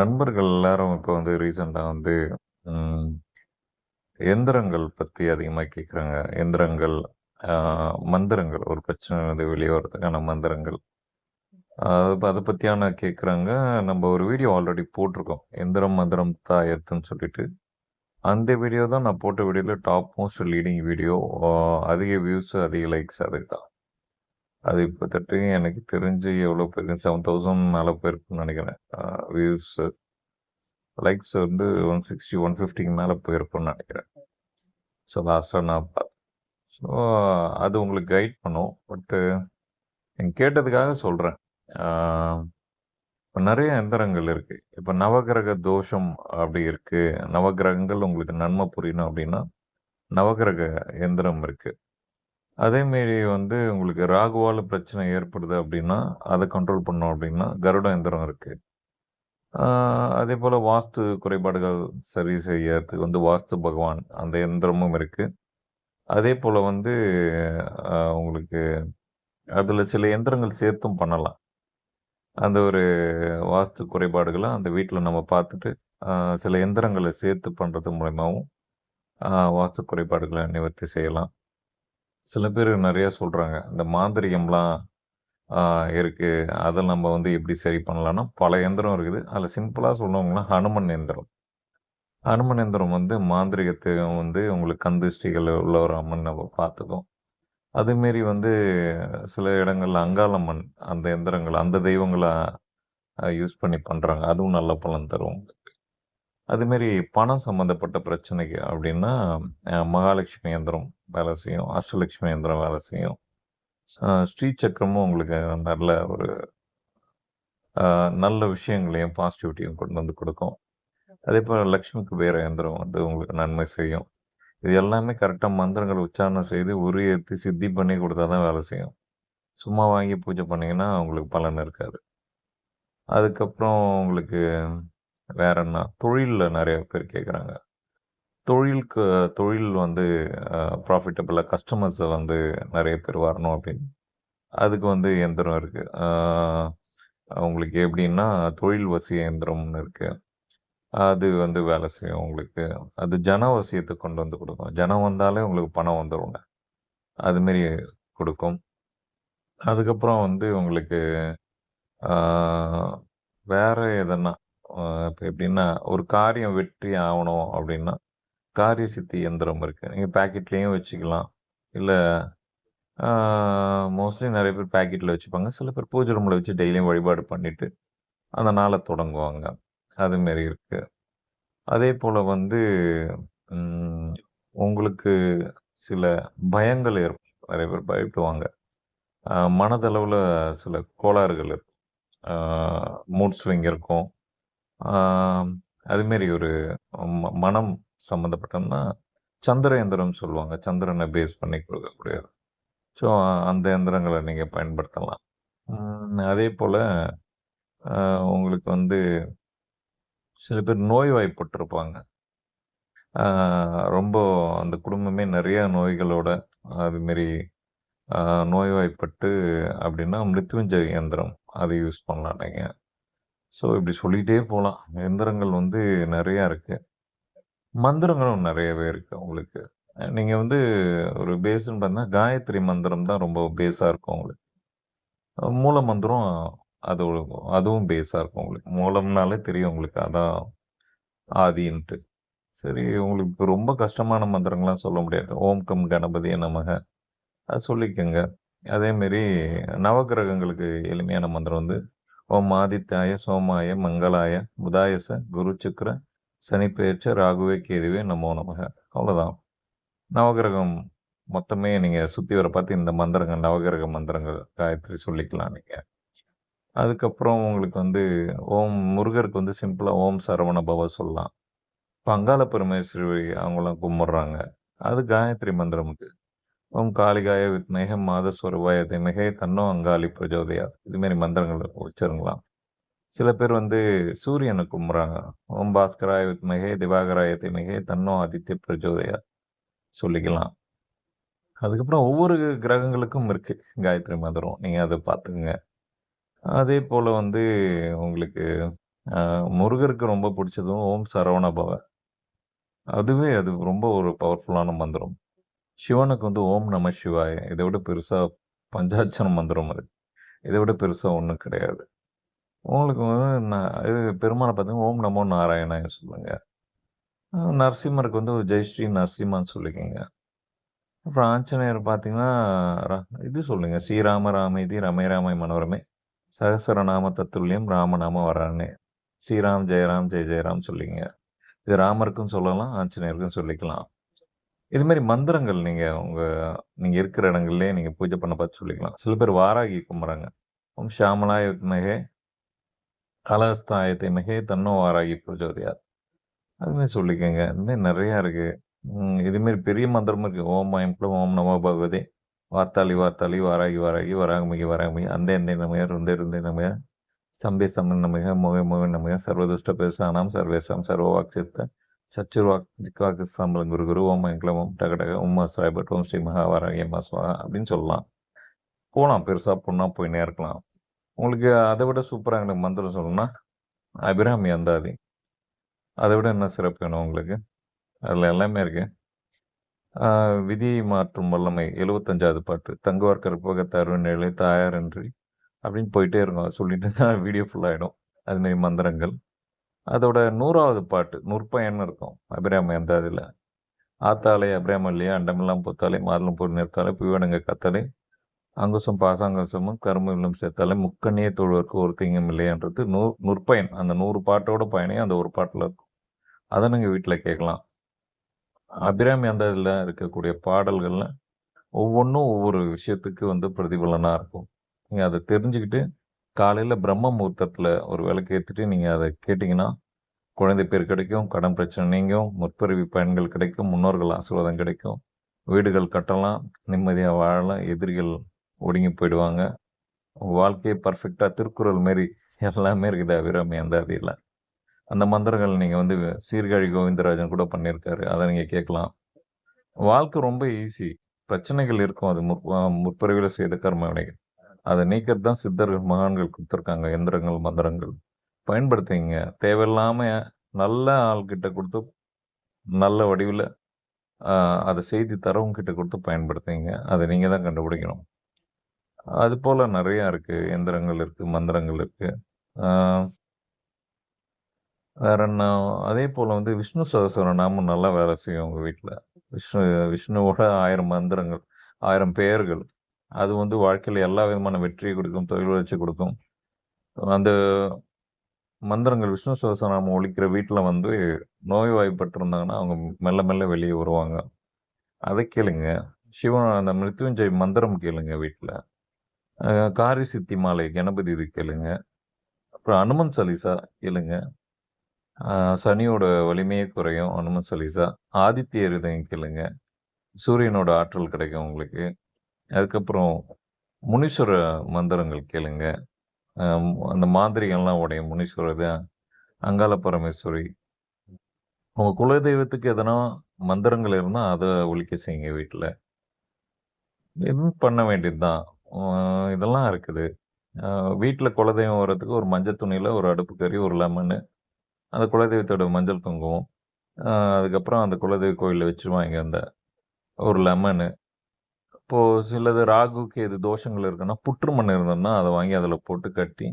நண்பர்கள் எல்லாரும் இப்போ வந்து ரீசெண்டாக வந்து எந்திரங்கள் பற்றி அதிகமாக கேட்குறாங்க. எந்திரங்கள், மந்திரங்கள் ஒரு பிரச்சனை வந்து வெளியே வரதுக்கான மந்திரங்கள். அது அதை பற்றியான கேட்குறாங்க. நம்ம ஒரு வீடியோ ஆல்ரெடி போட்டிருக்கோம். எந்திரம், மந்திரம், தாயத்துன்னு சொல்லிட்டு. அந்த வீடியோ தான் நான் போட்ட வீடியோவில் டாப் மோஸ்ட் லீடிங் வீடியோ. அதிக வியூஸ், அதிக லைக்ஸ் அதுக்கு தான். அது இப்போத்தட்டு எனக்கு தெரிஞ்சு எவ்வளோ பெரிய செவன் தௌசண்ட் மேலே போயிருக்குன்னு நினைக்கிறேன் வியூஸு. லைக்ஸ் வந்து ஒன் சிக்ஸ்டி ஒன் ஃபிஃப்டிக்கு மேலே போயிருக்கும்னு நினைக்கிறேன் ஸோ லாஸ்ட்டாக நான் பார்த்தேன். ஸோ அது உங்களுக்கு கைட் பண்ணும். பட்டு நீங்க கேட்டதுக்காக சொல்கிறேன் இப்போ நிறைய எந்திரங்கள் இருக்குது இப்போ நவகிரக தோஷம் அப்படி இருக்குது நவகிரகங்கள் உங்களுக்கு நன்மை புரியணும் அப்படின்னா, நவகிரக எந்திரம் இருக்குது அதேமாரி வந்து உங்களுக்கு ராகுவால் பிரச்சனை ஏற்படுது அப்படின்னா, அதை கண்ட்ரோல் பண்ணோம் அப்படின்னா, கருட எந்திரம் இருக்குது அதே போல் வாஸ்து குறைபாடுகள் சரி செய்யறதுக்கு வந்து வாஸ்து பகவான் அந்த எந்திரமும் அதே போல் வந்து உங்களுக்கு அதில் சில எந்திரங்கள் சேர்த்தும் பண்ணலாம். அந்த ஒரு வாஸ்து குறைபாடுகளை அந்த வீட்டில் நம்ம பார்த்துட்டு, சில எந்திரங்களை சேர்த்து பண்ணுறது மூலயமாவும் வாஸ்து குறைபாடுகளை நிவர்த்தி செய்யலாம். சில பேர் நிறையா சொல்கிறாங்க இந்த மாந்திரிகம்லாம் இருக்குது அதை நம்ம வந்து எப்படி சரி பண்ணலான்னா பல எந்திரம் இருக்குது. அதில் சிம்பிளாக சொல்லணும்னா ஹனுமன் எந்திரம். ஹனுமன் எந்திரம் வந்து மாந்திரீகத்தையும் வந்து உங்களுக்கு கண் உள்ள உள்ள அம்மன் நம்ம பார்த்துக்கோம் அதுமாரி வந்து சில இடங்களில் அங்காளம்மன் அந்த எந்திரங்கள், அந்த தெய்வங்களை யூஸ் பண்ணி பண்ணுறாங்க அதுவும் நல்ல பலன் தரும் உங்களுக்கு. அதுமாரி பணம் சம்மந்தப்பட்ட பிரச்சனைக்கு அப்படின்னா, மகாலட்சுமி எந்திரம் வேலை செய்யும். அஷ்டலட்சுமி எந்திரம் வேலை செய்யும். ஸ்ரீ சக்கரமும் உங்களுக்கு நல்ல ஒரு நல்ல விஷயங்களையும், பாசிட்டிவிட்டியும் கொண்டு வந்து கொடுக்கும் அதே போல் லட்சுமி குபேர எந்திரம் வந்து உங்களுக்கு நன்மை செய்யும். இது எல்லாமே கரெக்டாக மந்திரங்கள் உச்சாரணம் செய்து உரு சித்தி பண்ணி கொடுத்தா தான் வேலை செய்யும். சும்மா வாங்கி பூஜை பண்ணிங்கன்னா உங்களுக்கு பலன் இருக்காது. அதுக்கப்புறம் உங்களுக்கு வேற என்ன? தொழிலில் நிறைய பேர் கேட்குறாங்க. தொழிலுக்கு தொழில் வந்து ப்ராஃபிட்டபிளாக கஸ்டமர்ஸை வந்து நிறைய பேர் வரணும் அப்படின்னு. அதுக்கு வந்து எந்திரம் இருக்குது உங்களுக்கு எப்படின்னா, தொழில் வசிய எந்திரம்னு இருக்குது அது வந்து வேலை செய்யும் உங்களுக்கு. அது ஜனவசியத்தை கொண்டு வந்து கொடுக்கும் ஜனம் வந்தாலே உங்களுக்கு பணம் வந்துடுங்க அதுமாரி கொடுக்கும் அதுக்கப்புறம் வந்து உங்களுக்கு வேறு எதனா, இப்போ எப்படின்னா, ஒரு காரியம் வெற்றி ஆகணும் அப்படின்னா, காரிய சித்தி எந்திரம் இருக்குது நீங்கள் பேக்கெட்லேயும் வச்சுக்கலாம். இல்லை மோஸ்ட்லி நிறைய பேர் பேக்கெட்டில் வச்சுப்பாங்க. சில பேர் பூஜை ரூமில் வச்சு டெய்லியும் வழிபாடு பண்ணிவிட்டு அந்த நாளை தொடங்குவாங்க. அதுமாரி இருக்கு. அதேபோல வந்து உங்களுக்கு சில பயங்கள் ஏற்படும். நிறைய பேர் பயப்படுவாங்க. மனதளவில் சில கோளாறுகள் இருக்கும். மூட் ஸ்விங் இருக்கும். அதுமாரி ஒரு ம மனம் சம்மந்தப்பட்டோம்னா சந்திர எந்திரம் சொல்லுவாங்க. சந்திரனை பேஸ் பண்ணி கொடுக்கக்கூடியது. ஸோ அந்த எந்திரங்களை நீங்கள் பயன்படுத்தலாம். அதே போல் உங்களுக்கு வந்து சில பேர் நோய்வாய்ப்பட்டிருப்பாங்க. ரொம்ப அந்த குடும்பமே நிறைய நோய்களோட அதுமாரி ஆ நோய்வாய்ப்பட்டு அப்படின்னா, மிருத்யுஞ்சய இயந்திரம் அதை யூஸ் பண்ணலாம் நீங்கள் ஸோ இப்படி சொல்லிகிட்டே போகலாம் எந்திரங்கள் வந்து நிறையா இருக்குது மந்திரங்களும் நிறையவே இருக்குது உங்களுக்கு. நீங்கள் வந்து ஒரு பேஸ்ன்னு பார்த்தீங்கன்னா, காயத்ரி மந்திரம் தான் ரொம்ப பேஸாக இருக்கும் உங்களுக்கு. மூல மந்திரம் அது அதுவும் பேஸாக இருக்கும் உங்களுக்கு. மூலம்னாலே தெரியும் உங்களுக்கு. அதான் ஆதின்ட்டு. சரி உங்களுக்கு ரொம்ப கஷ்டமான மந்திரங்கள்லாம் சொல்ல முடியாது. ஓம் கம் நமக. அது சொல்லிக்கோங்க அதேமாரி நவகிரகங்களுக்கு எளிமையான மந்திரம் வந்து, ஓம் ஆதித்யாய, சோமாய, மங்களாய, புதாயச, குரு சுக்கிர, சனிப்பெயர்ச்ச ராகுவே கேதுவே நமோ நமக. அவ்வளோதான். நவகிரகம் மொத்தமே நீங்கள் சுற்றி வர பார்த்து இந்த மந்திரங்கள், நவகிரக மந்திரங்கள் காயத்ரி சொல்லிக்கலாம் நீங்கள் அதுக்கப்புறம் உங்களுக்கு வந்து ஓம் முருகருக்கு வந்து சிம்பிளாக ஓம் சரவண பவ சொல்லலாம். பங்காள அங்காள பரமேஸ்வரி அவங்கலாம் கும்பிட்றாங்க அது காயத்ரி மந்திரமுக்கு ஓம் காளிகாய வித்மஹே மாதஸ்வரூபாய தீமஹே தன்னோ அங்காளி பிரஜோதயா இதுமாரி மந்திரங்கள் உச்சருங்களாம் சில பேர் வந்து சூரியனை கும்புறாங்க ஓம் பாஸ்கராய வித்மகே திவாகராய திமகே தன்னோ ஆதித்ய பிரஜோதயா சொல்லிக்கலாம். அதுக்கப்புறம் ஒவ்வொரு கிரகங்களுக்கும் இருக்கு காயத்ரி மந்திரம். அதை பார்த்துக்குங்க அதே போல் வந்து உங்களுக்கு முருகருக்கு ரொம்ப பிடிச்சதும் ஓம் சரவண பவ. அதுவே அது ரொம்ப ஒரு பவர்ஃபுல்லான மந்திரம். சிவனுக்கு வந்து ஓம் நம சிவாய. இதை விட பெருசாக பஞ்சாட்சர மந்திரம் இருக்கு. இதை விட பெருசாக ஒன்றும் கிடையாது. உங்களுக்கு வந்து நான் இது பெருமானை பார்த்தீங்கன்னா, ஓம் நமோ நாராயணாய சொல்லுங்க. நரசிம்மருக்கு வந்து ஜெய் ஸ்ரீ நரசிம்மான்னு சொல்லிக்கோங்க அப்புறம் ஆஞ்சநேயர் பார்த்தீங்கன்னா, இது சொல்லுங்க. ஸ்ரீராம ராமேதி ரமே ராமை மனோரமே சகசரநாம தத்துல்யம் ராமநாம வரானே. ஸ்ரீராம் ஜெயராம் ஜெய ஜெயராம் சொல்லிக்கங்க. இது ராமருக்கும் சொல்லலாம், ஆஞ்சநேயருக்கும் சொல்லிக்கலாம். இது மாதிரி மந்திரங்கள் நீங்கள் உங்கள் நீங்கள் இருக்கிற இடங்கள்லேயே நீங்கள் பூஜை பண்ண பார்த்து சொல்லிக்கலாம். சில பேர் வாராகி கும்புறாங்க. ஓம் ஷாமலாய மகே காளஹஸ்தாய மிகே தன்னோ வாராகி பூஜோதியார் அதுமாரி சொல்லிக்கோங்க. இதுமாரி நிறையா இருக்குது இதுமாரி பெரிய மந்திரமும் இருக்குது ஓம் ஐம் ஓம் நமோ பகவதி. வார்த்தாளி வார்த்தாளி வாராகி வாராகி வராகமிகி வராகமிகி அந்த எந்த நமய ருந்தே ருந்தே நமய சம்பே சம்பன் நமையா மோகே மோகே நமையா சர்வதுஷ்ட பேசானாம் சர்வேசாம் சர்வ சித்த சச்சுர்வாக் திக்வாக் ஸ்தம்பலம் குரு குரு ஓம் ஐம் டகடக ஓம் டக டக சாய்பட் ஓம் ஸ்ரீ மகா வாராகி அம்மா அப்படின்னு சொல்லலாம். போகலாம் பெருசாக போனால் போயின்னே இருக்கலாம். உங்களுக்கு அதை விட சூப்பராக எனக்கு மந்திரம் சொல்லணும்னா, அபிராமி அந்தாதி. அதை விட என்ன சிறப்பு வேணும் உங்களுக்கு? அதில் எல்லாமே இருக்கு. விதி மாற்றும் வல்லமை 75வது பாட்டு. தங்குவார் கற்பகத்து தாயார் தாயாரன்றி அப்படின்னு போயிட்டே இருக்கும். சொல்லிட்டு தான் வீடியோ ஃபுல் அதுமாரி மந்திரங்கள். அதோட 100வது பாட்டு நூற்பயன்னு இருக்கும். அபிராமி அதில் ஆத்தாலே அபிராமல்லியே அண்டமெல்லாம் பொத்தாலே மாதுளம் பொருள் நிறுத்தாலே புவிவனங்க கத்தாலே அங்குசம் பாசாங்கசமும் கரும்புவிலும் சேர்த்தாலே முக்கண்ணியே தொழுவதற்கு ஒருத்தங்கம் தீங்கும் இல்லையன்றது நூ நுற்பயன். அந்த நூறு பாட்டோட பயனையும் அந்த ஒரு பாட்டில் இருக்கும். அதை நீங்கள் வீட்டில் கேட்கலாம். அபிராமி அந்தாதில இருக்கக்கூடிய பாடல்கள்லாம் ஒவ்வொன்றும் ஒவ்வொரு விஷயத்துக்கு வந்து பிரதிபலனாக இருக்கும். நீங்கள் அதை தெரிஞ்சுக்கிட்டு, காலையில் பிரம்ம முகூர்த்தத்தில் ஒரு விளக்கு ஏற்றிட்டு நீங்கள் அதை கேட்டிங்கன்னா குழந்தை பேர் கிடைக்கும், கடன் பிரச்சனை நீங்கும், முற்பிறவி பயன்கள் கிடைக்கும், முன்னோர்கள் ஆசீர்வாதம் கிடைக்கும், வீடுகள் கட்டலாம், நிம்மதியாக வாழலாம், எதிரிகள் ஒடுங்கி போயிடுவாங்க. வாழ்க்கையை வாழ்க்கையே திருக்குறள் மாரி எல்லாமே இருக்குது அபிராமி இல்லை அந்த மந்திரங்கள் நீங்கள் வந்து சீர்காழி கோவிந்தராஜன் கூட பண்ணியிருக்காரு. அதை நீங்கள் கேட்கலாம். வாழ்க்கை ரொம்ப ஈஸி. பிரச்சனைகள் இருக்கும். அது முற் அ செய்த கர்ம வினைகள். அதை நீக்கிறது தான் சித்தர்கள், மகான்கள் கொடுத்துருக்காங்க எந்திரங்கள், மந்திரங்கள். பயன்படுத்திங்க தேவையில்லாமல் நல்ல ஆள்கிட்ட கொடுத்து நல்ல வடிவில் அதை செய்தி தரவங்க கிட்ட கொடுத்து பயன்படுத்திங்க அதை நீங்கள் தான் கண்டுபிடிக்கணும். அது போல் நிறையா இருக்குது எந்திரங்கள் இருக்குது மந்திரங்கள் இருக்குது வேற என்ன? அதே போல் வந்து விஷ்ணு சகஸ்ரநாமம் நல்லா வேலை செய்யும் உங்கள் வீட்டில் விஷ்ணு விஷ்ணுவோட ஆயிரம் மந்திரங்கள், ஆயிரம் பெயர்கள். அது வந்து வாழ்க்கையில் எல்லா விதமான வெற்றியை கொடுக்கும் தொழில் வளர்ச்சி கொடுக்கும் அந்த மந்திரங்கள் விஷ்ணு சகஸ்ரநாமம் ஒழிக்கிற வீட்டில் வந்து நோய்வாய்ப்பட்டிருந்தாங்கன்னா, அவங்க மெல்ல மெல்ல வெளியே வருவாங்க. அதை கேளுங்க. சிவன் அந்த மிருத்யுஞ்சய் மந்திரம் கேளுங்க வீட்டில் காரி சித்தி மாலை கணபதி இது கேளுங்க. அப்புறம் அனுமன் சலீசா கேளுங்க. சனியோட வலிமையை குறையும் அனுமன் சலீசா ஆதித்ய ஹிருதயம் கேளுங்க. சூரியனோட ஆற்றல் கிடைக்கும் உங்களுக்கு. அதுக்கப்புறம் முனீஸ்வர மந்திரங்கள் கேளுங்க. அந்த மாந்திரீகம்லாம் உடைய முனீஸ்வரர் தான் அங்காள பரமேஸ்வரி. உங்கள் குலதெய்வத்துக்கு எதனா மந்திரங்கள் இருந்தால் அதை ஒழிக்க செய்யுங்க வீட்டில் எதுவும் பண்ண வேண்டியது தான். இதெல்லாம் இருக்குது. வீட்டில் குலதெய்வம் வர்றதுக்கு ஒரு மஞ்சள் துணியில் ஒரு அடுப்பு கறி ஒரு லெமனு, அந்த குலதெய்வத்தோட மஞ்சள் குங்குமம், அதுக்கப்புறம் அந்த குலதெய்வ கோயிலில் வச்சுருவாங்க அந்த ஒரு லெமனு. இப்போ சிலது ராகுக்கு எது தோஷங்கள் இருக்குன்னா, புற்றுமண் இருந்தோம்னா இருந்ததுன்னா, வாங்கி அதில் போட்டு கட்டி,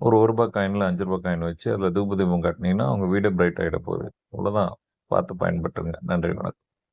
ஒரு ஒரு ரூபாய் காயின்ல அஞ்சு ரூபாய் காயின் வச்சு அதில் தூப தீபம் காட்டுனீங்கன்னா, அவங்க வீடு பிரைட் ஆகிட போகுது. அவ்வளோதான். பார்த்து பயன்பெற்றுங்க. நன்றி, வணக்கம்.